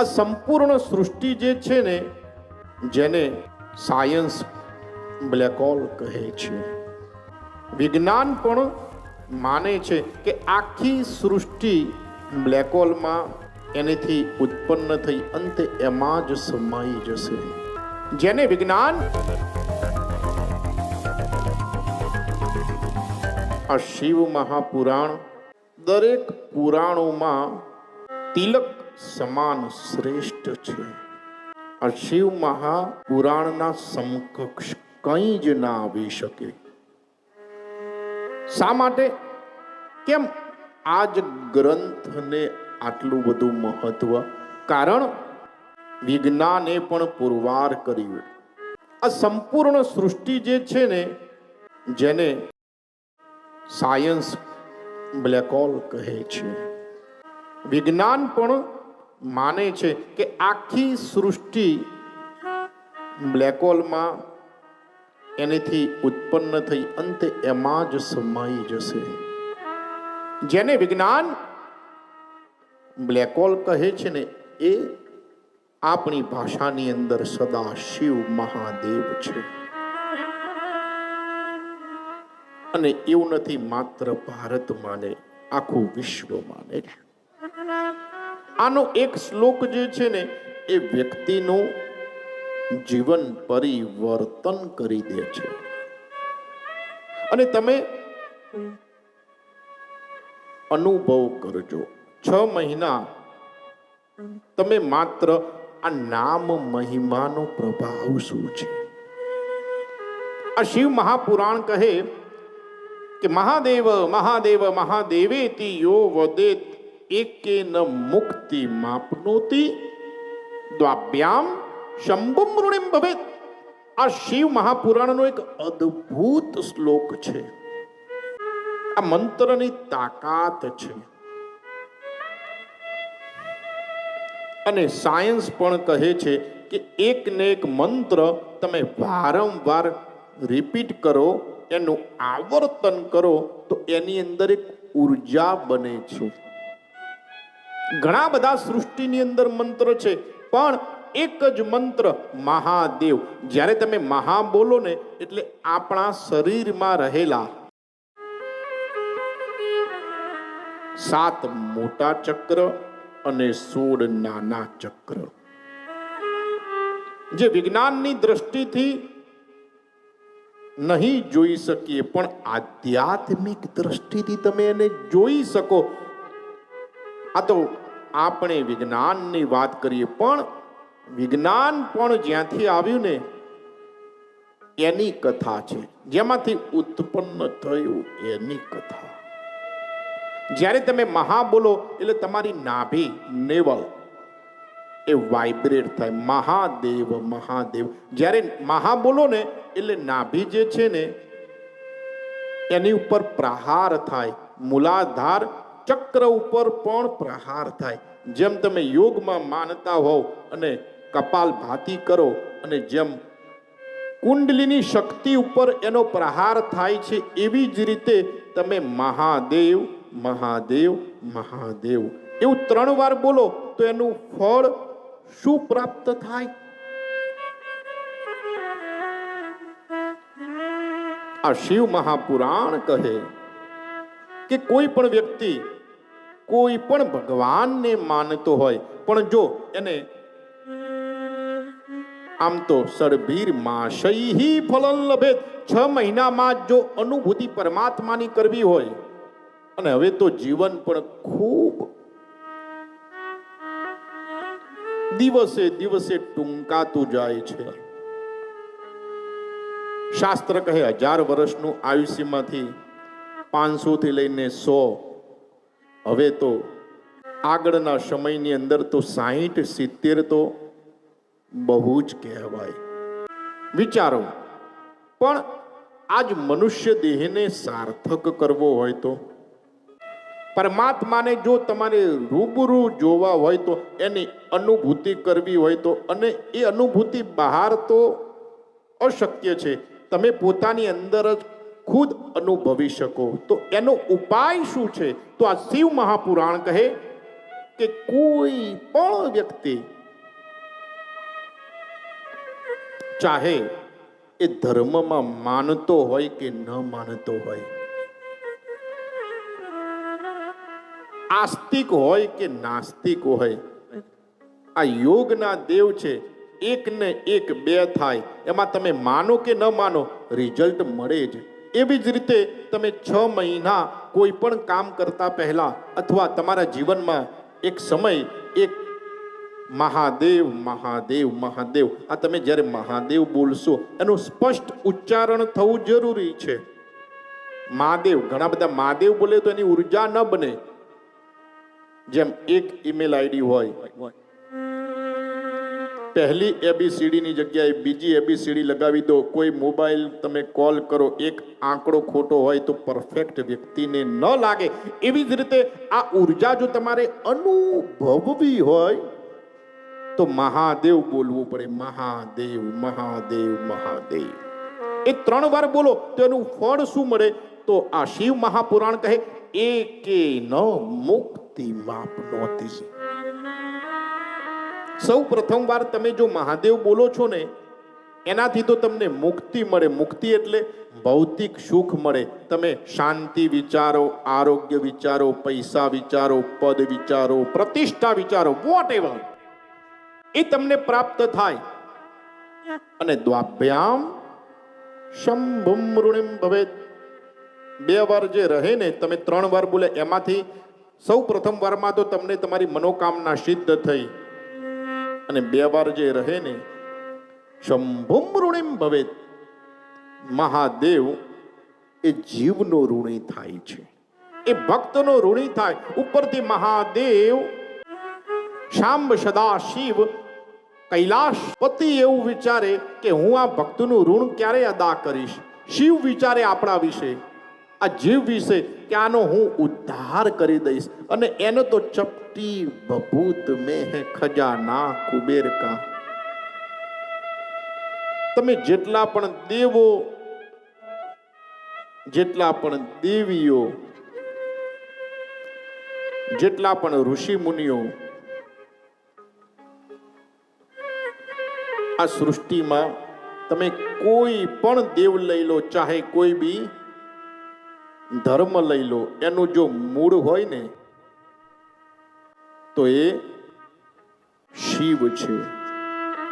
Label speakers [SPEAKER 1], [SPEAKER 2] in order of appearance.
[SPEAKER 1] આ સંપૂર્ણ સૃષ્ટિ જે છે ને, જેને સાયન્સ બ્લેક હોલ કહે છે. વિજ્ઞાન પણ માને છે કે આખી સૃષ્ટિ બ્લેક હોલમાં એનેથી ઉત્પન્ન થઈ, અંતે એમાં જ સમાઈ જશે. જેને વિજ્ઞાન આ શિવ મહાપુરાણ દરેક પુરાણોમાં તિલક સમાન શ્રેષ્ઠ છે. આ શિવ મહાપુરાણના સમકક્ષ કંઈ જ ના આવી શકે. શા માટે? કેમ? આ જ ગ્રંથને આટલું બધું મહત્વ? કારણ વિજ્ઞાને પણ પુરવાર કર્યું. આ સંપૂર્ણ સૃષ્ટિ જે છે ને, જેને સાયન્સ બ્લેક હોલ કહે છે. વિજ્ઞાન પણ માને છે કે આખી સૃષ્ટિ બ્લેક હોલમાં એનેથી ઉત્પન્ન થઈ, અંતે એમાં જ સમાઈ જશે. જેને વિજ્ઞાન બ્લેક હોલ કહે છે ને, એ આપણી ભાષાની અંદર સદા શિવ મહાદેવ છે. અને એવું નથી માત્ર ભારત માને, આખું વિશ્વ માને છે. આનો એક શ્લોક જે છે ને, એ વ્યક્તિનું જીવન પરિવર્તન કરી દે છે. અને તમે અનુભવ કરજો. છ મહિના તમે માત્ર આ નામ મહિમાનો પ્રભાવ શું છે? આ શિવ મહાપુરાણ કહે કે, મહાદેવ મહાદેવ, મહાદેવેતી યો વદેત એકેન મુક્તિ માપનોતી દ્વાભ્યામ શંભુમ ઋણિમ ભવેત. આ શિવ મહાપુરાણનો એક અદ્ભુત શ્લોક છે. આ મંત્રની તાકાત છે. અને સાયન્સ પણ કહે છે કે એક ને એક મંત્ર તમે વારંવાર રિપીટ કરો, એનું આવર્તન કરો, તો એની અંદર એક ઊર્જા બને છે. ઘણા બધા સૃષ્ટિની અંદર મંત્ર છે, પણ એક જ મંત્ર મહાદેવ. જ્યારે તમે મહા બોલો ને, એટલે આપણા શરીરમાં રહેલા સાત મોટા ચક્ર અને સોળ નાના ચક્ર. જે વિજ્ઞાનની દ્રષ્ટિથી નહીં જોઈ શકીએ, પણ આધ્યાત્મિક દ્રષ્ટિથી તમે એને જોઈ શકો. આ તો આપણે વિજ્ઞાનની વાત કરીએ, પણ વિજ્ઞાન પણ જ્યાંથી આવ્યું ને, એની કથા છે. જેમાંથી ઉત્પન્ન થયું એની કથા. જ્યારે તમે મહા બોલો, એટલે તમારી નાભી નેવલ, એ વાઇબ્રેટ થાય. મહાદેવ મહાદેવ. જ્યારે મહા બોલો ને, એટલે નાભી જે છે ને, એની ઉપર પ્રહાર થાય. મૂલાધાર ચક્ર ઉપર પણ પ્રહાર થાય. જેમ તમે યોગમાં માનતા હોવ અને કપાલ ભાતી કરો અને જેમ કુંડલીની શક્તિ ઉપર એનો પ્રહાર થાય છે, એવી જ રીતે તમે મહાદેવ મહાદેવ મહાદેવ. એવું ત્રણ વાર બોલો તો એનું ફળ શું પ્રાપ્ત થાય? આ શિવ મહાપુરાણ કહે કે કોઈ પણ વ્યક્તિ કોઈ પણ ભગવાનને માનતો હોય, પણ જો એને આમ તો સડભીર માશયહી ફલન લભે છ મહિનામાં જો અનુભૂતિ પરમાત્માની કરવી હોય, અને હવે તો જીવન પણ ખૂબ દિવસે દિવસે ટૂંકાતું જાય છે. શાસ્ત્ર કહે, હજાર વર્ષનું આયુષ્યમાંથી પાંચસો થી લઈને સો હવે તો આગળના સમયની અંદર તો સાહીઠ, સિત્તેર તો બહુ જ કહેવાય. વિચારો, પણ આજ મનુષ્ય દેહને સાર્થક કરવો હોય તો? પરમાત્માને જો તમારે રૂબરૂ જોવા હોય તો, એની અનુભૂતિ કરવી હોય તો, અને એ અનુભૂતિ બહાર તો અશક્ય છે. તમે પોતાની અંદર જ ખુદ અનુભવી શકો. તો એનો ઉપાય શું છે? તો આ શિવ મહાપુરાણ કહે કે કોઈ પણ વ્યક્તિ ચાહે એ ધર્મમાં માનતો હોય કે ન માનતો હોય, આસ્તિક હોય કે નાસ્તિક હોય, આ યોગના દેવ છે એક ને એક બે થાય. એમાં તમે માનો કે ન માનો રિઝલ્ટ મળે જ. એવી જ રીતે તમે છ મહિના કોઈ પણ કામ કરતા પહેલા અથવા તમારા જીવનમાં એક સમય, એક મહાદેવ મહાદેવ મહાદેવ, આ તમે જ્યારે મહાદેવ બોલશો, એનું સ્પષ્ટ ઉચ્ચારણ થવું જરૂરી છે. મહાદેવ, ઘણા બધા મહાદેવ બોલે તો એની ઊર્જા ન બને. જેમ એક ઈમેલ આઈડી હોય પહેલી એબીસીડીની જગ્યાએ બીજી એબીસીડી લગાવી દો. કોઈ મોબાઈલ તમે કોલ કરો, એક આંકડો ખોટો હોય તો પરફેક્ટ વ્યક્તિને ન લાગે. એવી જ રીતે આ ઊર્જા જો તમારે અનુભવવી હોય તો મહાદેવ બોલવું પડે. મહાદેવ મહાદેવ મહાદેવ. એ ત્રણ વાર બોલો તો એનું ફળ શું મળે? તો આ શિવ મહાપુરાણ કહે, એકે ન મુક્તિ માપ નહોતી સૌ પ્રથમ વાર તમે જો મહાદેવ બોલો છો ને, એનાથી તો તમને મુક્તિ મળે. મુક્તિ એટલે ભૌતિક સુખ મળે. તમે શાંતિ વિચારો, આરોગ્ય વિચારો, પૈસા વિચારો, પદ વિચારો, પ્રતિષ્ઠા વિચારો વોટ એવર એ તમને પ્રાપ્ત થાય. અને દ્વાભ્યામ શંભુમ ઋણિમ ભવે બે વાર જે રહે ને, તમે ત્રણ વાર બોલે, એમાંથી સૌ પ્રથમ વારમાં તો તમને તમારી મનોકામના સિદ્ધ થઈ. અને બે વાર જે રહે ને શંભુમ ઋણિમ ભવેત. મહાદેવ એ જીવનો ઋણી થાય છે. એ ભક્તનો ઋણી થાય. ઉપરથી મહાદેવ શાંબ સદા શિવ કૈલાશપતિ એવું વિચારે કે હું આ ભક્તનું ઋણ ક્યારે અદા કરીશ? શિવ વિચારે આપણા વિશે, આ જીવ વિશે કે આનો હું ઉદ્ધાર કરી દઈશ. અને એનો તો ચપટી बभूत में है ખજાના કુબેર કા તમે જેટલા પણ દેવો, જેટલા પણ દેવીઓ, જેટલા પણ ઋષિ મુનિઓ આ સૃષ્ટિમાં તમે કોઈ પણ દેવ લઈ લો, ચાહે કોઈ બી ધર્મ લઈ લો, એનું જો મૂળ હોય ને તો એ શિવ છે.